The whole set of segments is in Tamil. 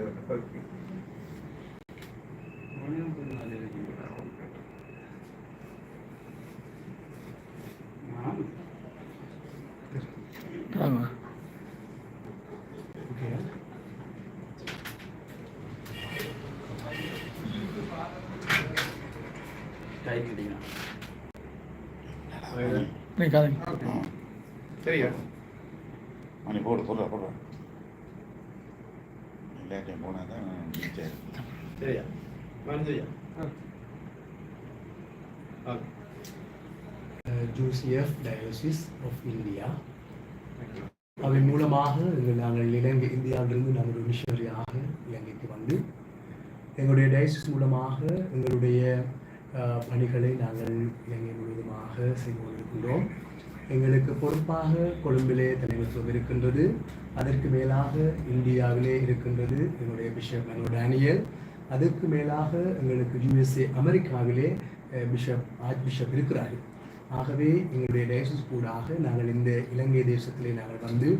ஓகே. வாங்க நீ கதைங்க. சரியா? மணி போடு போடுற போடுற போனால் தான் சரி சரியா? வந்துயா ஜூசிஎஃப் டயோசிஸ் ஆஃப் இந்தியா அவை மூலமாக நாங்கள் இலங்கை இந்தியாவிலிருந்து நாங்கள் ஒரு மிஷனரியாக இலங்கைக்கு வந்து எங்களுடைய டயசிஸ் மூலமாக எங்களுடைய பணிகளை நாங்கள் இலங்கை முழுவதுமாக செய்து கொண்டிருக்கின்றோம். எங்களுக்கு பொறுப்பாக கொழும்பிலே தலைமைத்துவம் இருக்கின்றது. அதற்கு மேலாக இந்தியாவிலே இருக்கின்றது எங்களுடைய பிஷப் எங்களோட டேனியல். அதற்கு மேலாக எங்களுக்கு யுஎஸ்ஏ அமெரிக்காவிலே பிஷப் ஆர்ச் பிஷப் இருக்கிறார்கள். ஆகவே எங்களுடைய டயசஸ் கூடாக நாங்கள் இந்த இலங்கை தேசத்திலே நாங்கள் வந்து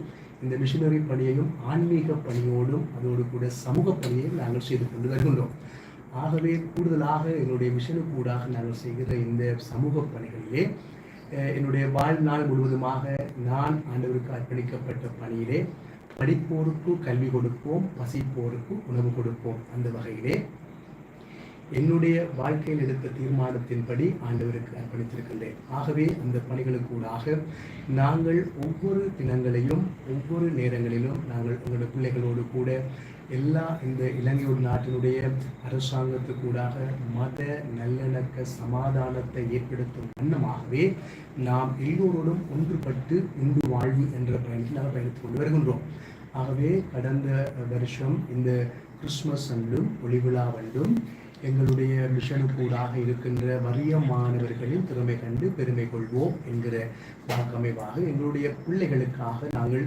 இந்த மிஷினரி பணியையும் ஆன்மீக பணியோடும் அதோடு கூட சமூக பணியையும் நாங்கள் செய்து கொண்டு வருகின்றோம். ஆகவே கூடுதலாக எங்களுடைய மிஷனுக்கு கூடாக நாங்கள் செய்கிற இந்த சமூக பணிகளிலே என்னுடைய வாழ்நாள் முழுவதுமாக நான் ஆண்டவருக்கு அர்ப்பணிக்கப்பட்ட பணியிலே படிப்போருக்கு கல்வி கொடுப்போம் பசிப்போருக்கு உணவு கொடுப்போம் அந்த வகையிலே என்னுடைய வாழ்க்கையில் எடுத்த தீர்மானத்தின்படி ஆண்டவருக்கு அர்ப்பணித்திருக்கின்றேன். ஆகவே அந்த பணிகளுக்கூடாக நாங்கள் ஒவ்வொரு தினங்களையும் ஒவ்வொரு நேரங்களிலும் நாங்கள் எங்களுடைய பிள்ளைகளோடு கூட எல்லா இந்த இலங்கையோட நாட்டினுடைய அரசாங்கத்துக்கூடாக மத நல்லிணக்க சமாதானத்தை ஏற்படுத்தும் வண்ணமாகவே நாம் எல்லோரோடும் ஒன்றுபட்டு இந்து வாழ்வு என்ற பயணத்தில் நாங்கள் பயணித்துக் கொண்டு வருகின்றோம். ஆகவே கடந்த வருஷம் இந்த கிறிஸ்மஸ் அன்றும் ஒளிவிழா அன்றும் எங்களுடைய மிஷனுக்கூடாக இருக்கின்ற வறிய மாணவர்களின் திறமை கண்டு பெருமை கொள்வோம் என்கிற வாக்கமைவாக எங்களுடைய பிள்ளைகளுக்காக நாங்கள்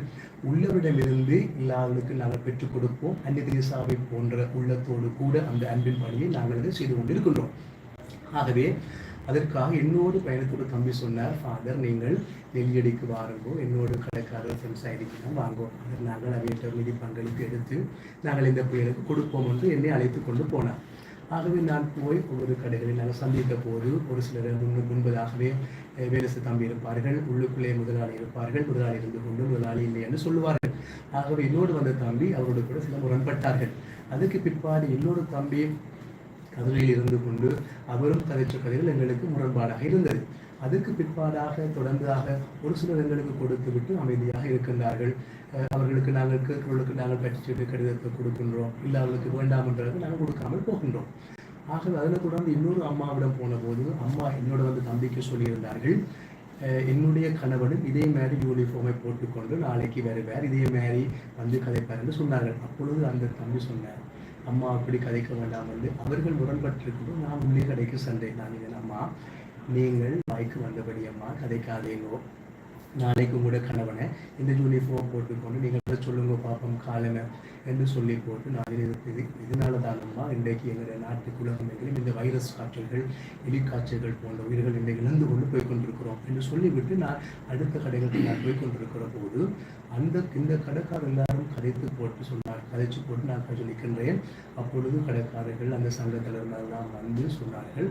உள்ளவரிடமிருந்து இல்லாதவர்களுக்கு நாங்கள் பெற்றுக் கொடுப்போம். அந்நிய போன்ற உள்ளத்தோடு கூட அந்த அன்பின் பணியை நாங்கள் இதை செய்து கொண்டிருக்கின்றோம். ஆகவே அதற்காக இன்னொரு பயணத்தோடு தம்பி சொன்னார் ஃபாதர் நீங்கள் நெல்லியடிக்கு வாருங்கோ என்னோடு கடைக்காரர் ஃப்ரெண்ட்ஸ் ஆகிருக்கலாம் வாங்கோ. அதற்கு நாங்கள் அவையிட்ட நிதி பங்களிப்பு எடுத்து நாங்கள் இந்த புயலுக்கு கொடுப்போம் என்று என்னை அழைத்து கொண்டு போனார். ஆகவே நான் போய் ஒவ்வொரு கடைகளில் நான் சந்தித்த போது ஒரு சிலர் முன்னு முன்பதாகவே வேலை தம்பி இருப்பார்கள். உள்ளுக்குள்ளே முதலாளி இருப்பார்கள். முதலாளி இருந்து கொண்டு முதலாளி இல்லை என்று சொல்லுவார்கள். ஆகவே என்னோடு வந்த தம்பி அவரோடு கூட சில முரண்பட்டார்கள். அதுக்கு பிற்பாடு இன்னொரு தம்பி கதவையில் இருந்து கொண்டு அவரும் கதைச்ச கதைகள் எங்களுக்கு முரண்பாடாக இருந்தது. அதுக்கு பிற்பாடாக தொடர்ந்ததாக ஒரு சிலர் எங்களுக்கு கொடுத்து விட்டு அமைதியாக இருக்கின்றார்கள். அவர்களுக்கு நாங்கள் கேட்கிறவர்களுக்கு நாங்கள் பற்றிட்டு கடிதத்தை கொடுக்கின்றோம். இல்லை அவர்களுக்கு வேண்டாம் என்றதை நாங்கள் கொடுக்காமல் போகின்றோம். ஆகவே அதில் தொடர்ந்து இன்னொரு அம்மாவிடம் போன போது அம்மா என்னோட வந்து தம்பிக்கு சொல்லியிருந்தார்கள் என்னுடைய கணவனும் இதே மாதிரி யூனிஃபார்மை போட்டுக்கொண்டு நாளைக்கு வருவார் இதே மாதிரி வந்து கதைப்பார் என்று சொன்னார்கள். அப்பொழுது அந்த தம்பி சொன்னார் அம்மா அப்படி கதைக்க வேண்டாம் என்று. அவர்கள் முரண்பட்டிருக்கும்போது நான் உள்ளே கடைக்கு சென்றேன். நான் இதன் அம்மா நீங்கள் வாய்க்கு வந்தபடி அம்மா கதைக்காதீங்கோ நாளைக்கு உங்களோட கணவனை இந்த யூனிஃபார்ம் போட்டுக்கொண்டு நீங்கள் சொல்லுங்க பாப்போம் காலமே என்று சொல்லி போட்டு நான் இது இது இதனால தானம்மா இன்றைக்கு எங்களுடைய நாட்டுக்கு உலகமெங்கிலும் இந்த வைரஸ் காய்ச்சல்கள் எலிக்காய்ச்சல்கள் போன்ற உயிர்கள் இன்றைக்கு இழந்து கொண்டு போய் கொண்டிருக்கிறோம் என்று சொல்லிவிட்டு நான் அடுத்த கடைகளுக்கு நான் போய் கொண்டிருக்கிற போது அந்த இந்த கடைக்காரர் எல்லாரும் கதைத்து போட்டு சொன்னார் கதைச்சு போட்டு நான் கொஞ்சம் நிற்கின்றேன் அப்பொழுது கடைக்காரர்கள் அந்த சங்கத்திலர்லாம் வந்து சொன்னார்கள்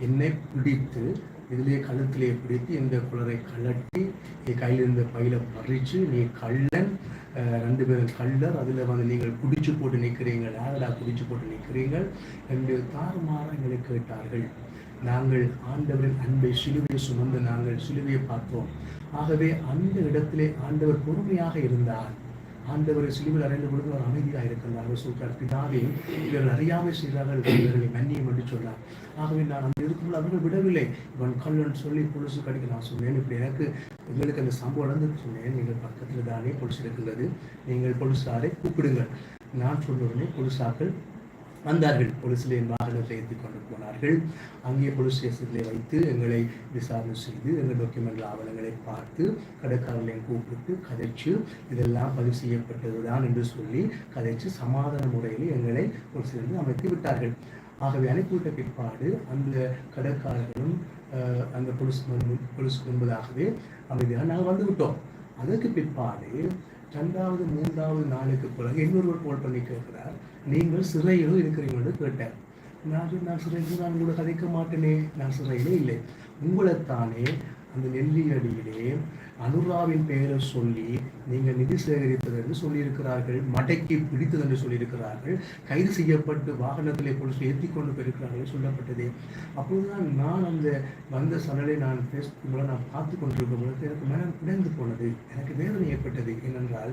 என்னை பிடித்து இதிலே கழுத்திலே பிடித்து இந்த குளரை கழட்டி என் கையில் இருந்த பையில பறிச்சு நீ கள்ளன் அஹ், ரெண்டு பேரும் கள்ளர் அதில் வந்து நீங்கள் குடிச்சு போட்டு நிற்கிறீங்க ஆகடா குடிச்சு போட்டு நிற்கிறீர்கள் என்று தாறுமாற எங்களை கேட்டார்கள். நாங்கள் ஆண்டவரின் அன்பை சிலுவையை சுமந்து நாங்கள் சிலுவையை பார்த்தோம். ஆகவே அந்த இடத்திலே ஆண்டவர் பொறுமையாக இருந்தார். ஆண்டவரை சிலுவில் அறைந்து கொடுத்து அவர் அமைதியாக இருக்கின்றார். அவர் சொல்றார் பிதாவே இவர்கள் அறியாமை செய்தார்கள் இவர்களை மன்னியும் என்று சொல்றார் ஆகவே நான் அந்த இருக்கும்போது அவர்கள் விடவில்லை. இவன் கல்லன் சொல்லி பொலிசு கடிக்க நான் சொன்னேன். இப்படி எனக்கு எங்களுக்கு அந்த சம்பவம் நடந்து சொன்னேன். நீங்கள் பக்கத்தில் தானே பொலிசு இருக்கின்றது. நீங்கள் பொலிசாரை கூப்பிடுங்கள். நான் சொன்ன உடனே பொலிசாக்கள் வந்தார்கள். போலீஸில் என் வாகனத்தை ஏற்றி கொண்டு போனார்கள். அங்கே போலீஸ் ஸ்டேஷனில் வைத்து எங்களை விசாரணை செய்து எங்கள் டாக்குமெண்ட் ஆவணங்களை பார்த்து கடைக்காரர்களையும் கூப்பிட்டு கதைச்சு இதெல்லாம் பதிவு செய்யப்பட்டதுதான் என்று சொல்லி கதைச்சு சமாதான முறையில் எங்களை போலீஸிலிருந்து அமைத்து விட்டார்கள். ஆகவே அனுப்பிவிட்ட பிற்பாடு அந்த கடைக்காரர்களும் அந்த போலீஸ் முன்- போலீஸ் முன்பதாகவே அமைதியாக நாங்கள் வந்துவிட்டோம். அதற்கு பிற்பாடு ரெண்டாவது மூன்றாவது நாளுக்கு பிறகு இன்னொருவர் போல் பண்ணி கேட்கிறார் நீங்கள் சிறையிலும் இருக்கிறீங்கன்னு கேட்டேன் நான் நான் சிறையில் நான் கூட கதைக்க மாட்டேனே நான் சிறையிலே இல்லை. உங்களைத்தானே அந்த நெல்லியடியிலே அனுராவின் பெயரை சொல்லி நீங்கள் நிதி சேகரித்தது என்று சொல்லியிருக்கிறார்கள் மடக்கி பிடித்தது என்று சொல்லியிருக்கிறார்கள் கைது செய்யப்பட்டு வாகனத்திலே போலீஸ் ஏற்றி கொண்டு போயிருக்கிறார்கள் சொல்லப்பட்டது. அப்போதுதான் நான் அந்த வந்த சனலை நான் ஃபேஸ்புக் மூலம் நான் பார்த்து கொண்டிருக்கும் பொழுது எனக்கு மனம் உடைந்து போனது எனக்கு வேதனை ஏற்பட்டது. ஏனென்றால்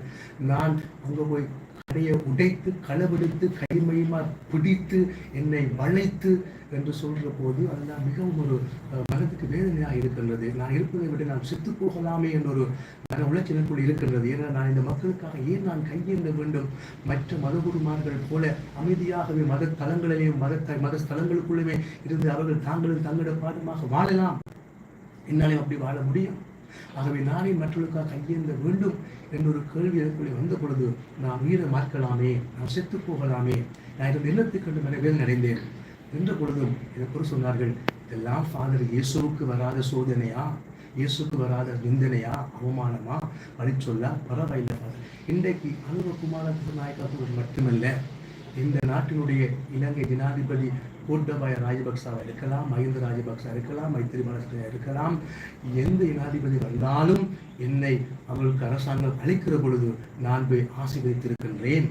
நான் அங்கே போய் கடையை உடைத்து களவெடுத்து கைமையுமா பிடித்து என்னை வளைத்து என்று சொல்ற போது அதெல்லாம் மிகவும் ஒரு மனதுக்கு வேதனையாக இருக்கின்றது. நான் இருப்பதை விட நான் செத்து போகலாமே என்ற ஒரு மன உளைச்சல் இருக்கின்றது. ஏன்னா நான் இந்த மக்களுக்காக ஏன் நான் கையேந்த வேண்டும்? மற்ற மதகுருமார்கள் போல அமைதியாகவே மத தலங்களிலேயும் மத த- மத ஸ்தலங்களுக்குள்ளுமே இருந்து அவர்கள் தாங்களும் தங்களோட பாடமாக வாழலாம். என்னாலையும் அப்படி வாழ முடியும். ஆகவே நானே மற்றவர்களுக்காக கையேந்த வேண்டும் என்னொரு கேள்வி எனக்குள்ளே வந்த பொழுது நான் உயிரை மாற்கலாமே நான் செத்து போகலாமே. நான் இந்த எண்ணத்தை கண்டு மனவேதனை என்ற பொழுதும் எனக்கு சொன்னார்கள் இதெல்லாம் ஃபாதர் இயேசுவுக்கு வராத சோதனையா? இயேசுக்கு வராத நிந்தனையா? அவமானமா? பழி சொல்ல பரவாயில்லை ஃபாதர் இன்றைக்கு அனுபகுமார நாயக்காக மட்டுமல்ல இந்த நாட்டினுடைய இலங்கை ஜனாதிபதி கோட்டபாய ராஜபக்சாவா இருக்கலாம் மஹிந்த ராஜபக்சா இருக்கலாம் மைத்திரிபால இருக்கலாம் எந்த ஜனாதிபதி வந்தாலும் என்னை அவர்களுக்கு அரசாங்கம் அளிக்கிற பொழுது நான் போய் ஆசீர்வதித்திருக்கின்றேன்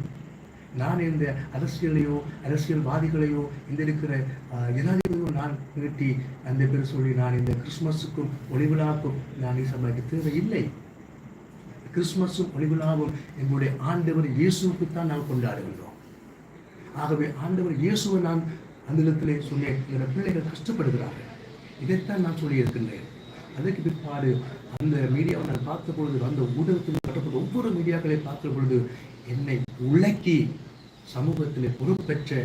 நான் இந்த அரசியலையோ அரசியல்வாதிகளையோ இந்த இருக்கிற ஜனாதிபதியோ நான் நிறுத்தி அந்த பேர் சொல்லி நான் இந்த கிறிஸ்மஸுக்கும் ஒளிவிழாக்கும் நான் சம்பாதிக்க தேவையில்லை. கிறிஸ்மஸும் ஒளிவிழாவும் எங்களுடைய ஆண்டவர் இயேசுவுக்கு தான் நாம் கொண்டாடுகின்றோம். ஆகவே ஆண்டவர் இயேசுவை நான் அந்த இடத்திலே சொன்னேன் இந்த பிள்ளைகள் கஷ்டப்படுகிறார்கள். இதைத்தான் நான் சொல்லியிருக்கின்றேன். அதுக்கு பிற்பாடு அந்த மீடியாவை நான் பார்த்த பொழுது அந்த ஊடகத்தில் கட்டப்பட்ட ஒவ்வொரு மீடியாக்களை பார்க்கிற பொழுது என்னை உலக்கி சமூகத்தில் பொறுப்பெற்ற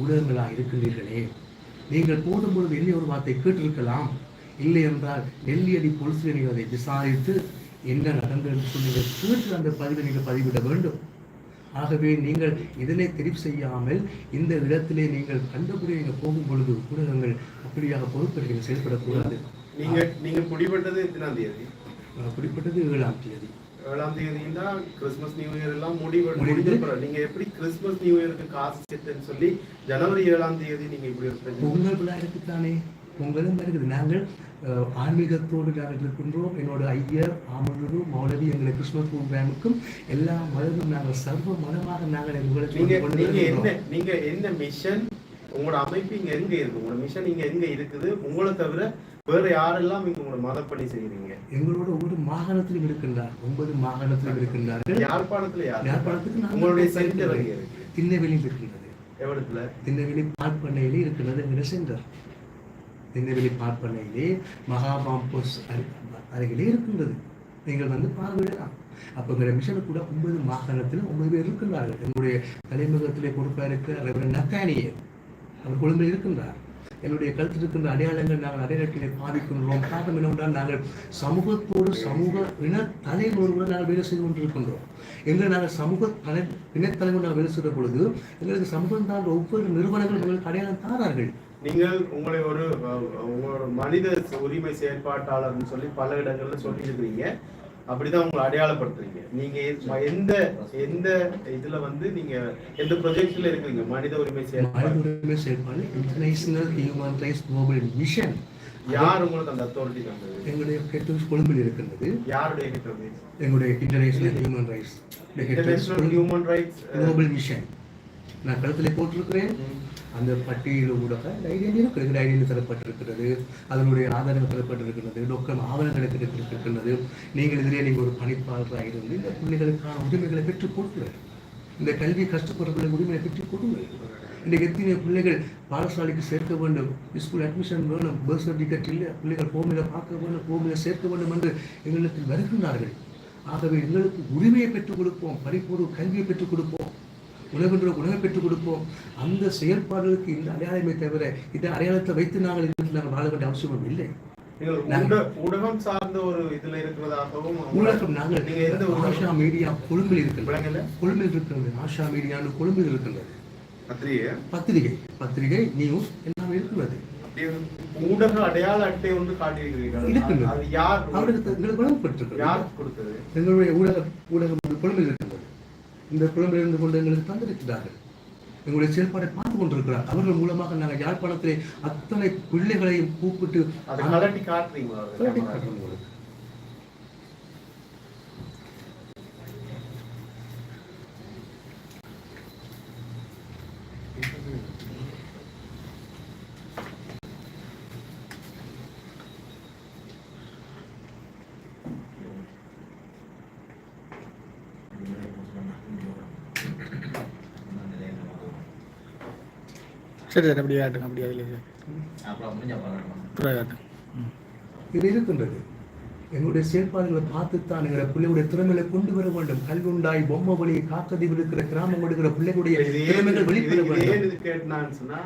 ஊடகங்களாக இருக்கின்றீர்களே. நீங்கள் போடும் பொழுது என்ன ஒரு வார்த்தை கேட்டிருக்கலாம். இல்லை என்றால் நெல்லியடி பொலிசில் நீங்கள் அதை விசாரித்து என்ன நடந்தது என்று சொல்லி நீங்கள் கேட்டு அந்த பதிவை நீங்கள் பதிவிட வேண்டும். ஆகவே நீங்கள் இதனை தெரிவு செய்யாமல் இந்த இடத்திலே நீங்கள் கண்டபடி நீங்கள் போகும் பொழுது ஊடகங்கள் அப்படியாக பொறுப்பெடுக்க செயல்படக்கூடாது. நீங்க நீங்க குடிபட்டது எத்தனாம் தேதி? குறிப்பிட்டது ஏழாம் தேதி. ஏழாம் தேதினா கிறிஸ்மஸ் நியூ இயர் எல்லாம் முடிவு. முடிஞ்ச நீங்க எப்படி கிறிஸ்மஸ் நியூ இயருக்கு காசு சேர்த்துன்னு சொல்லி ஜனவரி ஏழாம் தேதி நீங்க இப்படி பொங்கல் விழா இருக்குதானே? பொங்கலும் இருக்குது. நாங்கள் ஆன்மீகத்தோடு நாங்கள் இருக்கின்றோம். என்னோட ஐயர் ஆமனூரு மௌலவி எங்களை கிறிஸ்துமஸ் ப்ரோக்ராமுக்கும் எல்லா மதமும் நாங்கள் சர்வ மதமாக நாங்கள் நீங்க என்ன. நீங்க என்ன மிஷன் உங்களோட அமைப்பு இங்க எங்க இருக்கு? உங்களோட மிஷன் இங்க எங்க இருக்குது? உங்களை தவிர வேற யாரெல்லாம் இங்க உங்களோட மதப்பணி செய்யறீங்க எங்களோட ஒவ்வொரு மாகாணத்திலும் இருக்கின்றார். ஒன்பது மாகாணத்திலும் இருக்கின்றார்கள். யாழ்ப்பாணத்துல யார்? யாழ்ப்பாணத்துக்கு உங்களுடைய சென்டர் திண்ணவெளியில் இருக்கின்றது. எவ்வளத்துல திண்ணவெளி பார்ப்பனையிலே இருக்கிறது எங்களுடைய சென்டர் திண்ணவெளி பார்ப்பனையிலே மகாபாம்போஸ் அருகிலே இருக்கின்றது. நீங்கள் வந்து பார்வையிடலாம். அப்போ எங்களுடைய மிஷன் கூட ஒன்பது மாகாணத்தில் ஒன்பது பேர் இருக்கின்றார்கள். எங்களுடைய தலைமுகத்திலே பொறுப்பாக இருக்கிற ரெவரன் நத்தானியர் அவர் கொழும்பில் இருக்கின்றார். என்னுடைய கருத்தில் இருக்கின்ற அடையாளங்கள் நாங்கள் அடையாளத்திலே பாதிக்கின்றோம். காரணம் என்னவென்றால் நாங்கள் சமூகத்தோடு சமூக இன தலைவர்களோடு நாங்கள் வேலை செய்து கொண்டிருக்கின்றோம். எங்களை நாங்கள் சமூக தலை இனத்தலைவர் நாங்கள் வேலை செய்கிற பொழுது எங்களுக்கு சமூகம் தான் ஒவ்வொரு நிறுவனங்களும் எங்களுக்கு அடையாளம் தாரார்கள் நீங்கள் உங்களை ஒரு உங்களோட மனித உரிமை செயற்பாட்டாளர்னு சொல்லி பல இடங்கள்ல சொல்லி இருக்கிறீங்க அப்படிதான் உங்களை அடையாளப்படுத்துறீங்க. நீங்க எந்த எந்த இதுல வந்து நீங்க எந்த ப்ரொஜெக்ட்ல இருக்கிறீங்க? மனித உரிமை செயற்பாடு. மனித உரிமை செயல்பாடு international human rights global mission யார் உங்களுக்கு அந்த அத்தாரிட்டி தந்தது? எங்களுடைய ஹெட் கொழும்பில் இருக்கின்றது. யாருடைய கிட்ட எங்களுடைய international human rights international human rights global mission நான் கழுத்தில் போட்டிருக்கிறேன். அந்த பட்டியல் ஊடாக டைரியன் இருக்கிறது தரப்பட்டிருக்கிறது அதனுடைய ஆதாரங்கள் தரப்பட்டிருக்கிறது டொக்கம் ஆவணங்கள் கிடைத்திருக்கிறது நீங்கள் இதிலே நீங்கள் ஒரு பணிப்பாளராக இருந்து இந்த பிள்ளைகளுக்கான உரிமைகளை பெற்றுக் கொடுங்கள். இந்த கல்வி கஷ்டப்படுற உரிமையை பெற்றுக் கொடுங்கள். இன்றைக்கு எத்தனை பிள்ளைகள் பாடசாலைக்கு சேர்க்க வேண்டும்? ஸ்கூல் அட்மிஷன் வேணும்? பர்த் சர்டிஃபிகேட் இல்லை பிள்ளைகள் ஹோமில் பார்க்க வேண்டும் ஹோமில் சேர்க்க வேண்டும் என்று எங்களுக்கு வருகின்றார்கள். ஆகவே எங்களுக்கு உரிமையை பெற்றுக் கொடுப்போம். படிப்போடு கல்வியை பெற்றுக் கொடுப்போம். உணவென்ற உணவை பெற்றுக் கொடுப்போம். அந்த செயல்பாடுகளுக்கு இந்த அடையாளமே தவிர இந்த அடையாளத்தை வைத்து நாங்கள் நாங்கள் வாழ வேண்டிய அவசியம் இல்லை. ஊடகம் சார்ந்த ஒரு இதுல இருக்கிறதாகவும் ஊடகம் நாங்கள் ஆஷா மீடியா கொழும்பில் இருக்கின்றது விளங்கல? கொழும்பில் இருக்கின்றது ஆஷா மீடியான்னு கொழும்பில் இருக்கின்றது பத்திரிகை? பத்திரிகை. பத்திரிகை நியூஸ் எல்லாமே இருக்கிறது. ஊடக அடையாள அட்டை ஒன்று காட்டியிருக்கிறீர்கள். யார் அவருக்கு எங்களுக்கு வழங்கப்பட்டிருக்கிறது. யார் கொடுத்தது? எங்களுடைய ஊடக ஊடகம் கொழும்பில் இருக்கின்றது இந்த இருந்து கொண்டு எங்களுக்கு தந்திருக்கிறார்கள். எங்களுடைய செயல்பாடை பார்த்து கொண்டிருக்கிறார். அவர்கள் மூலமாக நாங்கள் யாழ்ப்பாணத்திலே அத்தனை பிள்ளைகளையும் கூப்பிட்டு கலட்டி காட்டுறீங்களா அதை கலட்டி camera? காட்டுறோம் உங்களுக்கு. சரி சார் அப்படியே காட்டுங்க அப்படியே அதிலே சார் அப்புறம் காட்டுங்க இது இருக்கின்றது. எங்களுடைய செயல்பாடுகளை பார்த்துத்தான் எங்களுடைய பிள்ளைகளுடைய திறமைகளை கொண்டு வர வேண்டும். கல்குண்டாய் பொம்மை வழி காக்கதீவு இருக்கிற கிராமம் இருக்கிற பிள்ளைகளுடைய திறமைகள் வெளிப்பட வேண்டும். சொன்னா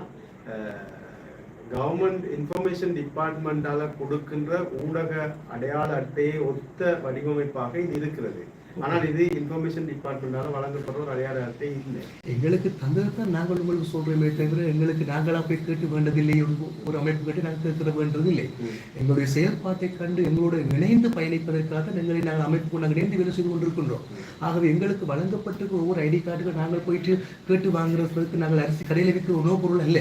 கவர்மெண்ட் இன்ஃபர்மேஷன் டிபார்ட்மெண்டால கொடுக்கின்ற ஊடக அடையாள அட்டையை ஒத்த வடிவமைப்பாக இது இருக்கிறது. ஆனால் இது இன்ஃபர்மேஷன் டிபார்ட்மெண்டால வழங்கப்படுற ஒரு அடையாள அட்டை இல்லை. எங்களுக்கு தந்ததுதான் நாங்கள் உங்களுக்கு சொல்றோமே தவிர எங்களுக்கு நாங்களா போய் கேட்டு வேண்டதில்லை ஒரு அமைப்பு கேட்டு நாங்கள் கேட்கிற வேண்டதில்லை. எங்களுடைய செயல்பாட்டை கண்டு எங்களோடு இணைந்து பயணிப்பதற்காக எங்களை நாங்கள் அமைப்பு நாங்கள் இணைந்து வேலை செய்து கொண்டிருக்கின்றோம். ஆகவே எங்களுக்கு வழங்கப்பட்டிருக்கிற ஒவ்வொரு ஐடி கார்டுகள் நாங்கள் போயிட்டு கேட்டு வாங்குறதுக்கு நாங்கள் அரிசி கடையில் விற்கிற உணவுப் பொருள் அல்ல.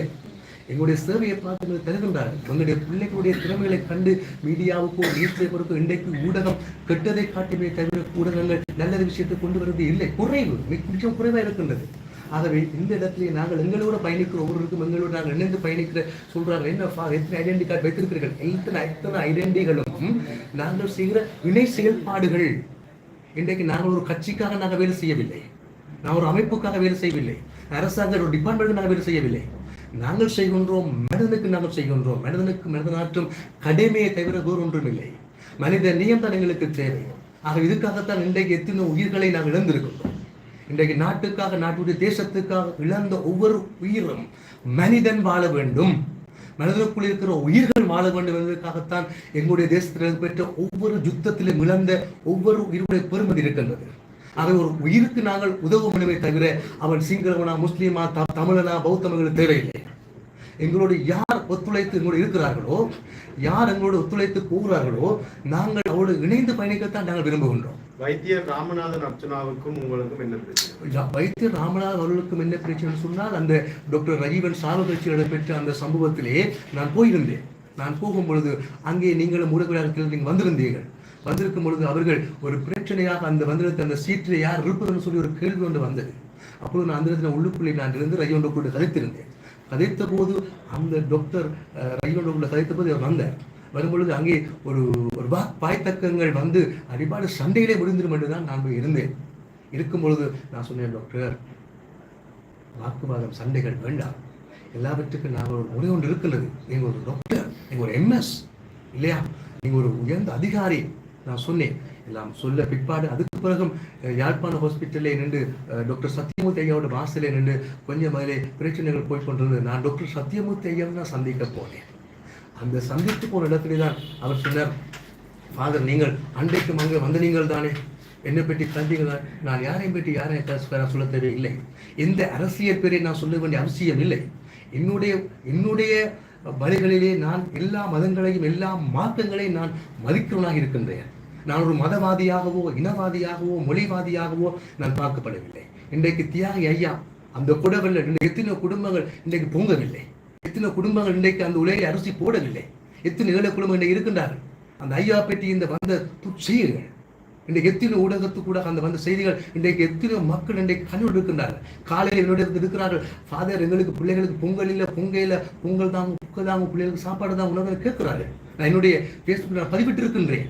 எங்களுடைய சேவையை பார்த்து எங்களுக்கு தருகின்றார்கள் எங்களுடைய பிள்ளைகளுடைய திறமைகளை கண்டு மீடியாவுக்கோ நியூஸ் பேப்பருக்கோ இன்றைக்கு ஊடகம் கெட்டதை காட்டுமே தவிர ஊடகங்கள் நல்ல விஷயத்தை கொண்டு வருவது இல்லை. குறைவு மிக- மிக குறைவாக இருக்கின்றது. ஆகவே இந்த இடத்துல நாங்கள் எங்களோட பயணிக்கிற ஒவ்வொருக்கும் எங்களோட நாங்கள் இணைந்து பயணிக்கிற சொல்றாங்க என்ன எத்தனை ஐடென்டி கார்டு வைத்திருக்கிறீர்கள்? எத்தனை எத்தனை ஐடென்டிகளும் நாங்கள் செய்கிற இணை செயல்பாடுகள் இன்றைக்கு நாங்கள் ஒரு கட்சிக்காக நாங்கள் வேலை செய்யவில்லை. நான் ஒரு அமைப்புக்காக வேலை செய்யவில்லை. அரசாங்க ஒரு டிபார்ட்மெண்ட்டுக்கு நாங்கள் வேலை செய்யவில்லை. நாங்கள் செய்கின்றோம் மனிதனுக்கு நாங்கள் செய்கின்றோம். மனிதனுக்கு மனிதனாற்றும் கடமையை தவிர வேறு ஒன்றும் இல்லை மனித நியம் தான் எங்களுக்கு தேவை. ஆக இதுக்காகத்தான் இன்றைக்கு எத்தனை உயிர்களை நாங்கள் இழந்திருக்கின்றோம். இன்றைக்கு நாட்டுக்காக நாட்டுடைய தேசத்துக்காக இழந்த ஒவ்வொரு உயிரும் மனிதன் வாழ வேண்டும். மனிதனுக்குள் இருக்கிற உயிர்கள் வாழ வேண்டும் என்பதற்காகத்தான் எங்களுடைய தேசத்தில் பெற்ற ஒவ்வொரு யுத்தத்திலும் இழந்த ஒவ்வொரு உயிருடைய பெருமதி இருக்கின்றது. ஆகவே ஒரு உயிருக்கு நாங்கள் உதவ முடியுமே தவிர அவன் சிங்களவனா முஸ்லீமா த- தமிழனா பௌத்தமங்களுக்கு தேவையில்லை. எங்களோடு யார் ஒத்துழைத்து எங்களோடு இருக்கிறார்களோ யார் எங்களோடு ஒத்துழைத்து போகிறார்களோ நாங்கள் அவரோடு இணைந்து பயணிக்கத்தான் நாங்கள் விரும்புகின்றோம். வைத்தியர் ராமநாதன் அர்ச்சனாவுக்கும் உங்களுக்கும் என்ன பிரச்சனை? வைத்தியர் ராமநாத் அவர்களுக்கும் என்ன பிரச்சனை சொன்னால் அந்த டாக்டர் ரஜீவன் சாவகட்சியோட பெற்ற அந்த சம்பவத்திலே நான் போயிருந்தேன். நான் போகும் பொழுது அங்கே நீங்களும் ஊடகத்தில் நீங்கள் வந்திருந்தீர்கள். வந்திருக்கும் பொழுது அவர்கள் ஒரு பிரச்சனையாக அந்த வந்திருந்த அந்த சீட்டில் யார் இருப்பதுன்னு சொல்லி ஒரு கேள்வி ஒன்று வந்தது. அப்பொழுது நான் அந்த இடத்துல உள்ளுக்குள்ளே நான் இருந்து ரஜீவன் கூட கதைத்திருந்தேன். கதைத்த போது அந்த டாக்டர் அஹ், ரஜீவன் கதைத்த போது அவர் வந்தார். வரும்பொழுது அங்கே ஒரு ஒரு வா பாய்த்தக்கங்கள் வந்து அடிபாடு சண்டையிலே முடிந்துடும் என்று தான் நான் போய் இருந்தேன். இருக்கும் பொழுது நான் சொன்னேன் டாக்டர் வாக்குவாதம் சண்டைகள் வேண்டாம். எல்லாவற்றுக்கும் நாங்கள் ஒரு முறை ஒன்று இருக்கிறது. நீங்கள் ஒரு டாக்டர் நீங்கள் ஒரு எம்எஸ் இல்லையா? நீங்கள் ஒரு உயர்ந்த அதிகாரி நான் சொன்னேன். எல்லாம் சொல்ல பிற்பாடு. அதுக்கு பிறகும் யாழ்ப்பாண ஹாஸ்பிட்டலில் நின்று டாக்டர் சத்தியமூர்த்தி ஐயாவோட வாசலே நின்று கொஞ்சம் அதிலே பிரச்சனைகள் போய் கொண்டிருந்தது. நான் டாக்டர் சத்தியமூர்த்தி ஐயாவை தான் சந்திக்க போனேன். அந்த சந்தித்து போன இடத்துல தான் அவர் சொன்னார் ஃபாதர் நீங்கள் அன்றைக்கும் அங்கே வந்த நீங்கள் தானே? என்னை பற்றி கண்டீங்களா? நான் யாரையும் பற்றி யாரையும் பேசுகிறேன் நான் சொல்ல தேவையில்லை. எந்த அரசியல் பேரை நான் சொல்ல வேண்டிய அவசியம் இல்லை. என்னுடைய என்னுடைய வழிகளிலே நான் எல்லா மதங்களையும் எல்லா மார்க்கங்களையும் நான் மதிக்கிறவனாக இருக்கின்றேன். நான் ஒரு மதவாதியாகவோ இனவாதியாகவோ மொழிவாதியாகவோ நான் பார்க்கப்படவில்லை. இன்றைக்கு தியாகி ஐயா அந்த குடவல்ல. எத்தனை குடும்பங்கள் இன்றைக்கு பொங்கவில்லை. எத்தனை குடும்பங்கள் இன்றைக்கு அந்த உலகில் அரிசி போடவில்லை. எத்தனை ஏழை குடும்பம் இருக்கின்றார்கள். அந்த ஐயா பெட்டி இந்த வந்த துச்செய்திகள் இன்றைக்கு எத்தனை ஊடகத்துக்கு கூட அந்த வந்த செய்திகள் இன்றைக்கு எத்தனை மக்கள் இன்றைக்கு கண்ணோடு இருக்கின்றார்கள். காலையில் என்னுடைய இருக்கிறார்கள். ஃபாதர் எங்களுக்கு பிள்ளைகளுக்கு பொங்கல் இல்லை பொங்கையில் பொங்கல் தான் புக்கல் தான் பிள்ளைகளுக்கு சாப்பாடு தான் உணவு கேட்கிறார்கள். நான் என்னுடைய ஃபேஸ்புக்கில் நான் பதிவிட்டு இருக்கின்றேன்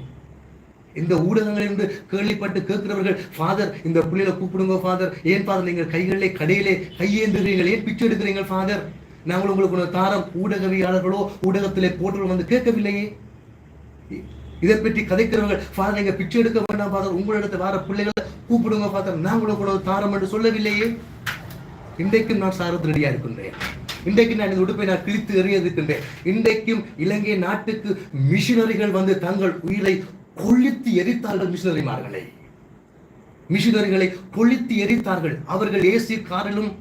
இந்த ஊடகங்கள் கேள்விப்பட்டு கேட்கிறவர்கள் ஃபாதர் இந்த பிள்ளைகளை கூப்பிடுங்க ஃபாதர் ஏன் ஃபாதர் நீங்கள் கைகளிலே கடையிலே கையேந்துகிறீர்கள்? ஏன் பிச்சை எடுக்கிறீங்க ஃபாதர் நாங்கள் உங்களுக்கு தாரம் ஊடகவியாளர்களோ ஊடகத்திலே போட்டவர்கள் வந்து கேட்கவில்லையே. இதை பற்றி கதைக்கிறவர்கள் ஃபாதர் நீங்க பிச்சை எடுக்க வேண்டாம் ஃபாதர். உங்களிடத்தை வர பிள்ளைகளை கூப்பிடுங்க ஃபாதர். நாங்களும் கூட தாரம் என்று சொல்லவில்லையே. இன்றைக்கும் நான் சாரத்து ரெடியா இருக்கின்றேன். இன்றைக்கு நான் இந்த உடுப்பை நான் கிழித்து எறிய இருக்கின்றேன். இன்றைக்கும் இலங்கை நாட்டுக்கு மிஷினரிகள் வந்து தங்கள் உயிரை கொளுத்தி எரித்தார்கள் மிஷினரிமார்களை. மிஷினரிகளை கொளுத்தி எரித்தார்கள். அவர்கள் ஏசி காரிலும்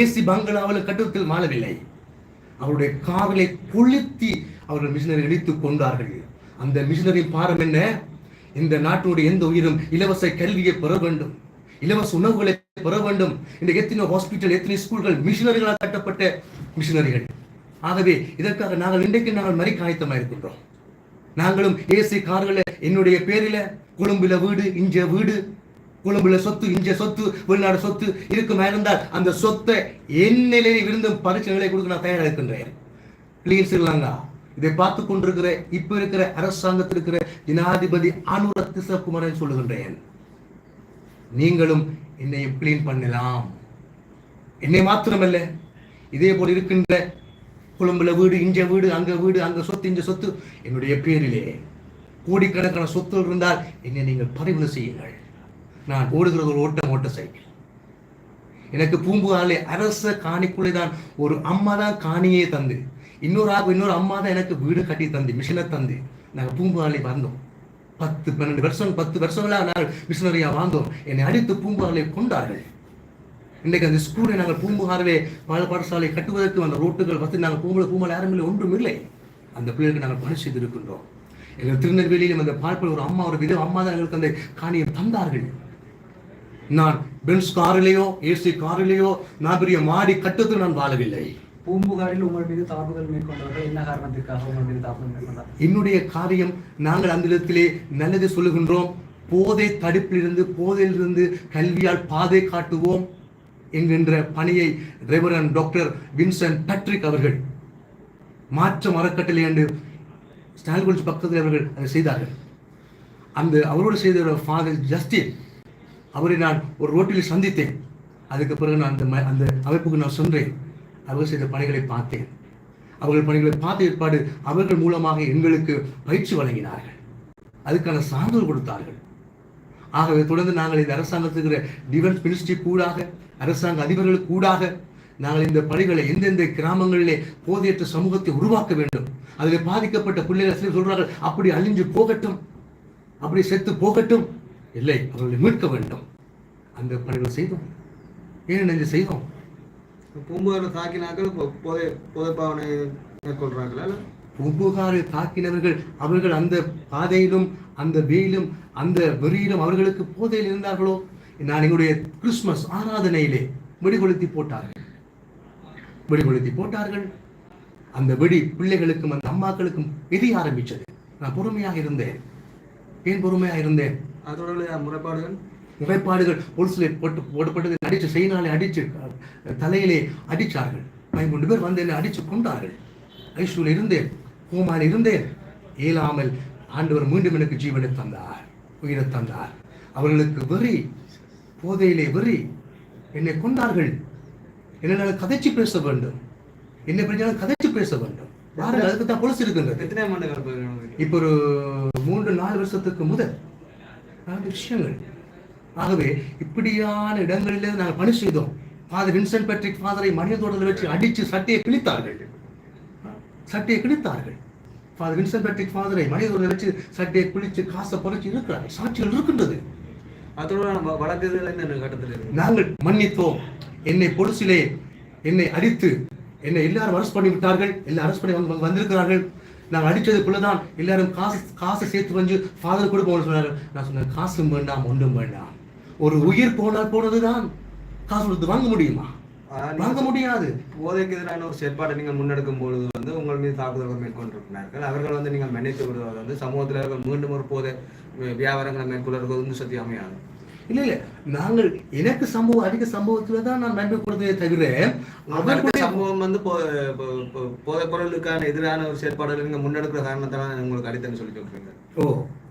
ஏசி பங்களாவிலும் கட்டடத்தில் மாறவில்லை அவருடைய காதலை கொளுத்தி அவர்கள் மிஷினரி இடித்துக் கொண்டார்கள். அந்த மிஷினரி பாரம் என்ன? இந்த நாட்டினுடைய எந்த உயிரும் இலவச கல்வியை பெற வேண்டும். இலவச உணவுகளை பெற வேண்டும். இந்த எத்தனை ஹாஸ்பிட்டல் எத்தனை ஸ்கூல்கள் மிஷினரிகளால் கட்டப்பட்ட மிஷினரிகள் ஆகவே இதற்காக நாங்கள் இன்றைக்கு நாங்கள் மறிக்க ஆயத்தமாக இருக்கின்றோம். நாங்களும் ஏசி கார்களை என்னுடைய பேரில் கொழும்புல வீடு இஞ்ச வீடு கொழும்புல சொத்து இஞ்ச சொத்து வெளிநாடு சொத்து இருக்குமா இருந்தால் அந்த சொத்தை என் நிலையில் இருந்தும் பரிசு நிலை கொடுக்க நான் தயாராக இருக்கின்றேன். கிளீன் ஸ்ரீலங்கா இதை பார்த்து கொண்டிருக்கிற இப்ப இருக்கிற அரசாங்கத்தில் இருக்கிற ஜனாதிபதி அனுர திசகுமரன் சொல்லுகின்றேன். நீங்களும் என்னை கிளீன் பண்ணலாம். என்னை மாத்திரமல்ல இதே போல் இருக்கின்ற கொழும்புல வீடு இஞ்ச வீடு அங்க வீடு அங்க சொத்து இஞ்ச சொத்து என்னுடைய பேரிலே கோடிக்கணக்கான சொத்துகள் இருந்தால் என்னை நீங்கள் பதிவு செய்யுங்கள். நான் ஓடுகிறது ஒரு ஓட்டம் ஓட்ட சைக்கிள். எனக்கு பூம்புகாரிலே அரச காணிக்குள்ளே தான் ஒரு அம்மா தான் காணியே தந்து. இன்னொரு ஆகும் இன்னொரு அம்மா தான் எனக்கு வீடு கட்டி தந்து மிஷினை தந்து. நாங்கள் பூம்புகாரிலே வந்தோம். பத்து பன்னெண்டு வருஷம் பத்து வருஷங்களாக நாங்கள் மிஷினரியா வாழ்ந்தோம். என்னை அடித்து பூம்புகாரிலே கொண்டார்கள் இன்றைக்கு அந்த ஸ்கூலை நாங்கள் பூம்புகாரவே பால பாடசாலை கட்டுவதற்கு அந்த ரோட்டுகள் பார்த்து நாங்கள் பூம்புல பூம்புல யாரும் இல்லை ஒன்றும் இல்லை. அந்த பிள்ளைகளுக்கு நாங்கள் பணி செய்திருக்கின்றோம். எங்கள் திருநெல்வேலியிலும் அந்த பால்பல் ஒரு அம்மா ஒரு வித அம்மா தான் எங்களுக்கு அந்த காணியை தந்தார்கள். நான் பென்ஸ் காரிலேயோ ஏசி காரிலேயோ நான் பெரிய மாடி கட்டத்தில் நான் வாழவில்லை. பூம்புகாரில் உங்கள் மீது தாக்குதல் மேற்கொண்டவர்கள் என்ன காரணத்திற்காக உங்கள் மீது தாக்குதல் மேற்கொண்டார்? என்னுடைய காரியம் நாங்கள் அந்த இடத்திலே நல்லது சொல்லுகின்றோம். போதை தடுப்பிலிருந்து போதையிலிருந்து கல்வியால் பாதை காட்டுவோம் என்கின்ற பணியை ரெவரன் டாக்டர் வின்சென்ட் பேட்ரிக் அவர்கள் மாற்றம் அறக்கட்டளை என்று ஸ்டால்குல்ஸ் பக்கத்தில் அவர்கள் அதை செய்தார்கள். அந்த அவரோடு செய்த ஃபாதர் ஜஸ்டின் அவரை நான் ஒரு ரோட்டில் சந்தித்தேன். அதுக்கு பிறகு நான் அந்த ம- அந்த அமைப்புக்கு நான் சென்றேன். அவர்கள் செய்த பணிகளை பார்த்தேன். அவர்கள் பணிகளை பார்த்த ஏற்பாடு அவர்கள் மூலமாக எங்களுக்கு பயிற்சி வழங்கினார்கள். அதுக்கான சான்று கொடுத்தார்கள். ஆகவே தொடர்ந்து நாங்கள் இந்த அரசாங்கத்துக்குற டிஃபென்ஸ் மினிஸ்ட்ரி கூடாக அரசாங்க அதிபர்களுக்கு கூடாக நாங்கள் இந்த பணிகளை எந்தெந்த கிராமங்களிலே போதையற்ற சமூகத்தை உருவாக்க வேண்டும் அதில் பாதிக்கப்பட்ட பிள்ளைகள் சிலர் சொல்றார்கள் அப்படி அழிஞ்சு போகட்டும் அப்படி செத்து போகட்டும். இல்லை அவர்களை மீட்க வேண்டும். அந்த பணிகள் செய்தோம். ஏன் நெஞ்சு செய்தோம்? பூம்புகாரில் தாக்கினாக்கள் போதை போதை பாவனை மேற்கொள்றாங்களா? பூம்புகாரை தாக்கினவர்கள் அவர்கள் அந்த பாதையிலும் அந்த வெயிலும் அந்த வெறியிலும் அவர்களுக்கு போதையில் இருந்தார்களோ? நான் எங்களுடைய கிறிஸ்மஸ் ஆராதனையிலே வெடிகொளுத்தி போட்டார்கள். வெடிகொளுத்தி போட்டார்கள். அந்த வெடி பிள்ளைகளுக்கும் அந்த அம்மாக்களுக்கும் எரிய ஆரம்பிச்சது. நான் பொறுமையாக இருந்தேன். ஏன் பொறுமையாக இருந்தேன்? அதோட முறைப்பாடுகள்? முறைப்பாடுகள் போலீஸ்ல போட்டு போடப்பட்டது அடிச்சு செய்யினாலே அடிச்சு அஹ், தலையிலே அடிச்சார்கள். பதிமூன்று பேர் வந்து என்னை அடிச்சு கொண்டார்கள் ஐஸ்வரில் இருந்தேன் கோமால் இருந்தேன். இயலாமல் ஆண்டவர் மீண்டும் எனக்கு ஜீவனை தந்தார் உயிரை தந்தார். அவர்களுக்கு வெறி போதையிலே வெறி என்னை கொண்டார்கள் என்ன கதைச்சு பேச வேண்டும். என்னை பிரச்சனை கதைச்சு பேச வேண்டும். பாருங்கள் அதுக்கு தான் பொலிஸ் இருக்கின்றது? இப்போ ஒரு மூன்று நாலு வருஷத்துக்கு முதல் விஷயங்கள். ஆகவே இப்படியான இடங்களிலே நாங்கள் பணி செய்தோம். ஃபாதர் வின்சென்ட் பேட்ரிக் ஃபாதரை மனித தோட்டத்தில் வச்சு அடித்து சட்டையை கிழித்தார்கள். சட்டையை கிழித்தார்கள். ஃபாதர் வின்சென்ட் பேட்ரிக் ஃபாதரை மனித தோட்டத்தில் வச்சு சட்டையை கிழிச்சு காசை பறிச்சு இருக்கிறார்கள் சாட்சிகள் இருக்கின்றது. அதோட நம்ம வழக்குகள் என்ன கட்டத்தில் நாங்கள் மன்னித்தோம். என்னை பொலிசிலே என்னை அடித்து என்னை எல்லாரும் அரெஸ்ட் பண்ணி விட்டார்கள். எல்லாம் அரெஸ்ட் பண்ணி வந்து வந்திருக்கிறார்கள். நாங்கள் அடித்ததுக்குள்ளதான் எல்லாரும் காசு காசை சேர்த்து வந்து ஃபாதர் கொடுப்போம்னு சொன்னார்கள். நான் சொன்னேன் காசும் வேண்டாம் ஒன்றும் வேண்டாம். ஒரு உயிர் போனால் போனதுதான். காசு கொடுத்து வாங்க முடியுமா? வாங்க முடியாது. போதைக்கு எதிரான ஒரு செயற்பாட்டை நீங்கள் முன்னெடுக்கும் பொழுது வந்து உங்கள் மீது தாக்குதல்கள் மேற்கொண்டிருக்கிறார்கள். அவர்கள் வந்து நீங்கள் மன்னித்து விடுவது வந்து சமூகத்தில் அவர்கள் மீண்டும் ஒரு போதை வியாபாரங்களை மேற்கொள்வது வந்து சத்தி அமையாது. இல்ல இல்ல. நாங்கள் எனக்கு சம்பவம் அதிக சம்பவத்துல தான் நான் நன்மை கொடுத்ததே தவிர அவர்களுடைய சம்பவம் வந்து போதைப் பொருளுக்கான எதிரான ஒரு செயற்பாடுகளை நீங்கள் முன்னெடுக்கிற காரணத்தால உங்களுக்கு அடித்தன்னு சொல்லி சொல்றீங்க. ஓ.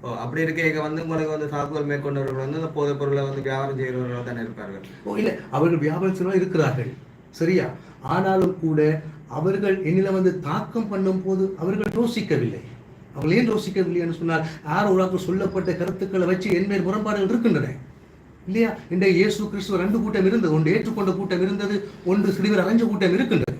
ஓ அப்படி இருக்க வந்து உங்களுக்கு வந்து தாக்குதல் மேற்கொண்டவர்கள் வந்து அந்த போதைப் பொருளை வந்து வியாபாரம் செய்கிறவர்களாக தானே இருப்பார்கள்? ஓ இல்ல அவர்கள் வியாபாரத்தில் இருக்கிறார்கள். சரியா? ஆனாலும் கூட அவர்கள் என்னில வந்து தாக்கம் பண்ணும் போது அவர்கள் யோசிக்கவில்லை. அவர்கள் ஏன் யோசிக்கவில்லை என்று சொன்னால் யார் உலகம் சொல்லப்பட்ட கருத்துக்களை வச்சு என் மேல் முரண்பாடுகள் இருக்கின்றன? இல்லையா? இன்றைய இயேசு கிறிஸ்துவ ரெண்டு கூட்டம் இருந்தது ஒன்று ஏற்றுக்கொண்ட கூட்டம் இருந்தது ஒன்று சிறுவர் அரைஞ்ச கூட்டம் இருக்கின்றது.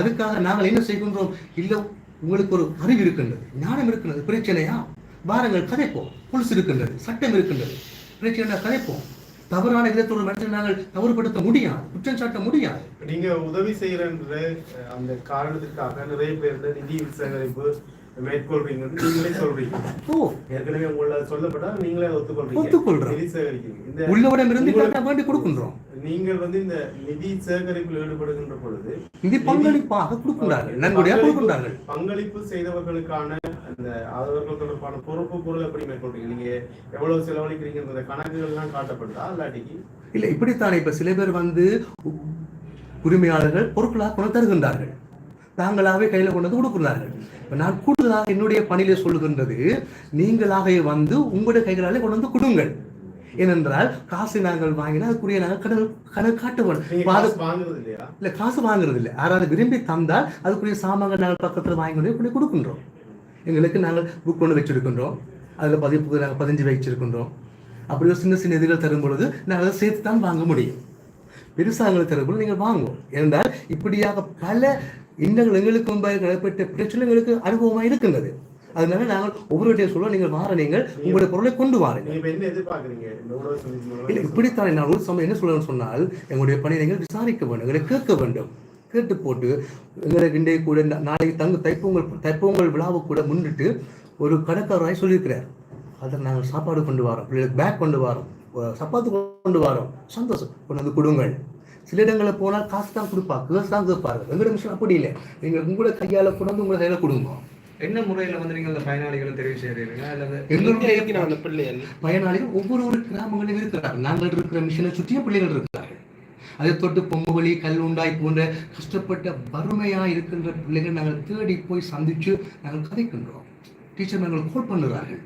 அதுக்காக நாங்கள் என்ன செய்கின்றோம்? இல்லை உங்களுக்கு ஒரு அறிவு இருக்கின்றது ஞானம் இருக்கின்றது பிரச்சனையா? வாருங்கள் கதைப்போம். புலிஸ் இருக்கின்றது சட்டம் இருக்கின்றது. பிரச்சனை கதைப்போம். தவறான விதத்தில் ஒரு மனிதனை நாங்கள் தவறுபடுத்த முடியாது. குற்றம் சாட்ட முடியாது. நீங்க உதவி செய்யறன்ற அந்த காரணத்துக்காக நிறைய பேர் நிதி சேகரிப்பு மேற்கொள்றீங்கன்னு நீங்களே சொல்றீங்க. ஓ. ஏற்கனவே உங்களை சொல்லப்பட்டா நீங்களே ஒத்துக்கொள்றீங்க. ஒத்துக்கொள்றோம். நிதி சேகரிக்கிறீங்க. இந்த உள்ளவடம் இருந்து உங்களோட- கேட்டா வேண்டி கொடுக்கின்றோம். நீங்கள் வந்து இந்த நிதி சேகரிப்பில் ஈடுபடுகின்ற பொழுது நிதி பங்களிப்பாக கொடுக்கின்றார்கள். நன்கொடையாக பங்களிப்பு- கொடுக்கின்றார்கள். பங்களிப்பு செய்தவர்களுக்கான அவர்கள் தொடர்பான பொறுப்பு பொருள் எப்படி மேற்கொள்றீங்க? நீங்க எவ்வளவு செலவழிக்கிறீங்கன்ற கணக்குகள் எல்லாம் காட்டப்படுதா? இல்லாட்டிக்கு இல்லை இப்படித்தானே இப்ப சில பேர் வந்து உரிமையாளர்கள் பொருட்களாக கொண்டு தருகின்றார்கள். தாங்களாகவே கையில கொண்டு வந்து கொடுக்கிறார்கள். இப்ப நான் கூடுதலாக என்னுடைய பணியிலே சொல்லுகின்றது நீங்களாக வந்து உங்களுடைய கைகளாலே கொண்டு வந்து கொடுங்கள். ஏனென்றால் காசு நாங்கள் வாங்கினா அதுக்குரிய நாங்கள் கடன் கணக்கு காட்டுவோம். இல்ல காசு வாங்குறது இல்லை யாராவது விரும்பி தந்தால் அதுக்குரிய சாமான்கள் நாங்கள் பக்கத்தில் வாங்கி கொண்டு கொடுக்கின்றோம். எங்களுக்கு நாங்கள் புக் கொண்டு வச்சிருக்கின்றோம். அதில் பதிப்பு நாங்கள் பதிஞ்சு வச்சிருக்கின்றோம். அப்படி ஒரு சின்ன சின்ன இதுகள் தரும் பொழுது நாங்கள் அதை சேர்த்து தான் வாங்க முடியும். பெருசாக எங்களுக்கு தரும் பொழுது நீங்கள் வாங்குவோம். ஏனென்றால் இப்படியாக பல இன்னங்கள் எங்களுக்கு முன்பாக நடைபெற்ற பிரச்சனை எங்களுக்கு அனுபவமாக இருக்கின்றது. அதனால நாங்கள் ஒவ்வொரு சொல்லுவோம் நீங்கள் வார நீங்கள் உங்களுடைய பொருளை கொண்டு மூலமா? இப்படித்தான் நான் ஒரு சமயம் என்ன சொல்லணும்னு சொன்னால் எங்களுடைய பணி நீங்கள் விசாரிக்க வேண்டும் எங்களை கேட்க வேண்டும். கேட்டு போட்டு எங்களுக்கு கூட நாளைக்கு தங்க தைப்பொங்கல் தைப்பொங்கல் விழாவை கூட முன்னிட்டு ஒரு கடைக்காரராய் சொல்லியிருக்கிறார். அதை நாங்கள் சாப்பாடு கொண்டு வரோம் பிள்ளைகளுக்கு பேக் கொண்டு வரோம் சப்பாத்து கொண்டு வரோம். சந்தோஷம். கொண்டு வந்து கொடுங்கள். சில இடங்களில் போனால் காசு தான் கொடுப்பா கேஸ் தான் கேட்பார்கள் எங்களோட மிஷன் அப்படி இல்லை. நீங்கள் உங்களோட கையால் கொண்டு வந்து உங்களை கையில் கொடுங்க. என்ன முறையில வந்து நீங்க அந்த பயனாளிகளை தெரிவு செய்யறீங்க அல்லது எங்களுடைய பயனாளிகள் ஒவ்வொரு ஒரு கிராமங்களிலும் இருக்கிறார்கள். நாங்கள் இருக்கிற மிஷனை சுற்றிய பிள்ளைகள் இருக்கிறார்கள். அதை தொட்டு பொம்புகளி கல் உண்டாய் போன்ற கஷ்டப்பட்ட வறுமையா இருக்கின்ற பிள்ளைகள் நாங்கள் தேடி போய் சந்திச்சு நாங்கள் கதைக்கின்றோம். டீச்சர் நாங்கள் கோல் பண்ணுறார்கள்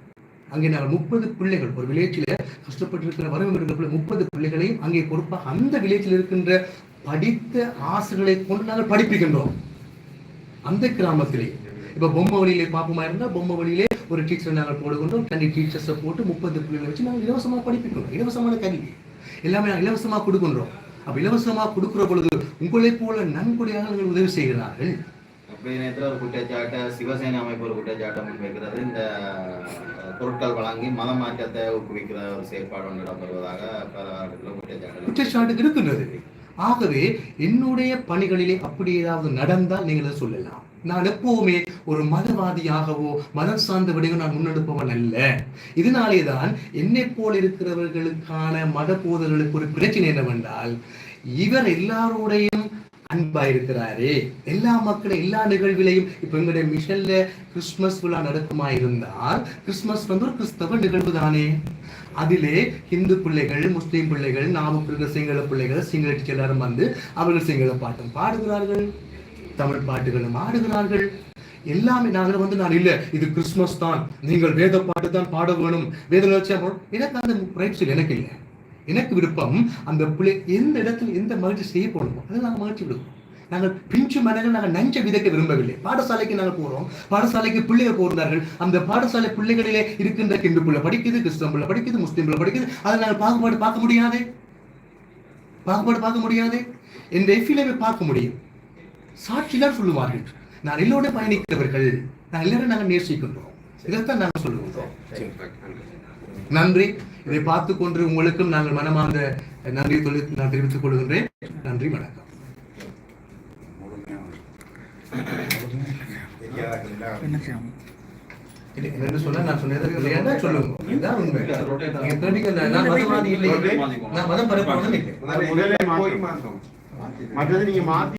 அங்கே நாங்கள் முப்பது பிள்ளைகள் ஒரு வில்லேஜில் கஷ்டப்பட்டு இருக்கிற வறுமை இருக்கிற முப்பது பிள்ளைகளையும் அங்கே பொறுப்பாக அந்த வில்லேஜில் இருக்கின்ற படித்த ஆசிரியர்களை கொண்டு நாங்கள் படிப்பிக்கின்றோம். அந்த கிராமத்திலே. இப்ப பொம்மை வழியிலே பாப்பமா இருந்தால் பொம்மை வழியிலே ஒரு டீச்சர் நாங்கள் போடுகின்றோம். தனி டீச்சர்ஸை போட்டு முப்பது பிள்ளைகளை வச்சு நாங்கள் இலவசமா படிப்பிக்கிறோம் இலவசமான கல்வி. எல்லாமே நாங்கள் இலவசமா கொடுக்கின்றோம். அப்ப இலவசமா கொடுக்கிற பொழுது உங்களை போல நன்கொடையாக நீங்கள் உதவி செய்கிறார்கள்? அப்படி நேரத்தில் ஒரு குற்றச்சாட்டை சிவசேனா அமைப்பு ஒரு குற்றச்சாட்டை முன்வைக்கிறது. இந்த பொருட்கள் வழங்கி மத மாற்றத்தை ஊக்குவிக்கிற ஒரு செயற்பாடு ஒன்று இடத்துல குற்றச்சாட்டு குற்றச்சாட்டு இருக்கின்றது. ஆகவே என்னுடைய பணிகளிலே அப்படி ஏதாவது நடந்தால் நீங்கள் சொல்லலாம். நான் எப்பவுமே ஒரு மதவாதியாகவோ மதம் சார்ந்த விடையோ நான் முன்னெடுப்பவன் அல்ல. இதனாலே தான் என்னை போல் இருக்கிறவர்களுக்கான மத போதல்களுக்கு ஒரு பிரச்சனை என்னவென்றால் இவர் எல்லாரோடையும் அன்பா இருக்கிறாரே. எல்லா மக்களும் எல்லா நிகழ்விலையும் இப்ப எங்களுடைய மிஷல்ல கிறிஸ்துமஸ் விழா நடக்குமா இருந்தால் கிறிஸ்துமஸ் வந்து ஒரு கிறிஸ்தவ நிகழ்வு தானே. அதிலே இந்து பிள்ளைகள் முஸ்லீம் பிள்ளைகள் நாம சிங்கள பிள்ளைகள் சிங்கள டீச்சர் எல்லாரும் வந்து அவர்கள் சிங்கள பாட்டும் பாடுகிறார்கள். தமிழ் பாட்டுகளும் ஆடுகிறார்கள். எல்லாமே நாங்கள் வந்து நான் இல்ல இது கிறிஸ்துமஸ் தான். நீங்கள் வேத பாட்டு தான் பாட வேணும். வேத எனக்கு அந்த ரைட்ஸ் எனக்கு இல்லை. எனக்கு விருப்பம் அந்த பிள்ளை எந்த இடத்துல எந்த மகிழ்ச்சி செய்ய செய்யப்படுமோ அதை நாங்கள் மகிழ்ச்சி விடுவோம். நாங்கள் பிஞ்சு மனங்கள் நாங்கள் நஞ்ச விதைக்க விரும்பவில்லை. பாடசாலைக்கு நாங்கள் போகிறோம் பாடசாலைக்கு பிள்ளைகள் போகிறார்கள். அந்த பாடசாலை பிள்ளைகளிலே இருக்கின்ற கிண்டு பிள்ளை படிக்குது கிறிஸ்தவ பிள்ளை படிக்குது முஸ்லீம் பிள்ளை படிக்குது. அதை நாங்கள் பாகுபாடு பார்க்க முடியாதே? பாகுபாடு பார்க்க முடியாது? என் எஃபிலே பார்க்க முடியும். சாட்சிதான் சொல்லுவார்கள். நான் எல்லோருடைய பயணிக்கிறவர்கள் நான் எல்லாரும் நாங்கள் நேசிக்கின்றோம். இதைத்தான் நாங்கள் சொல்லுகின்றோம். நன்றி. இதை பார்த்து கொண்டு உங்களுக்கும் நாங்கள் மனமார்ந்த நன்றி சொல்லி நான் தெரிவித்துக் கொள்கின்றேன். நன்றி வணக்கம். இல்லை, சொன்னா நான் சொன்னது சொல்லுங்க? உண்மை. நான் மதவாதி இல்லை நான் மதம் பரப்புறவன் இல்லை. மற்றது நீங்க மாத்தி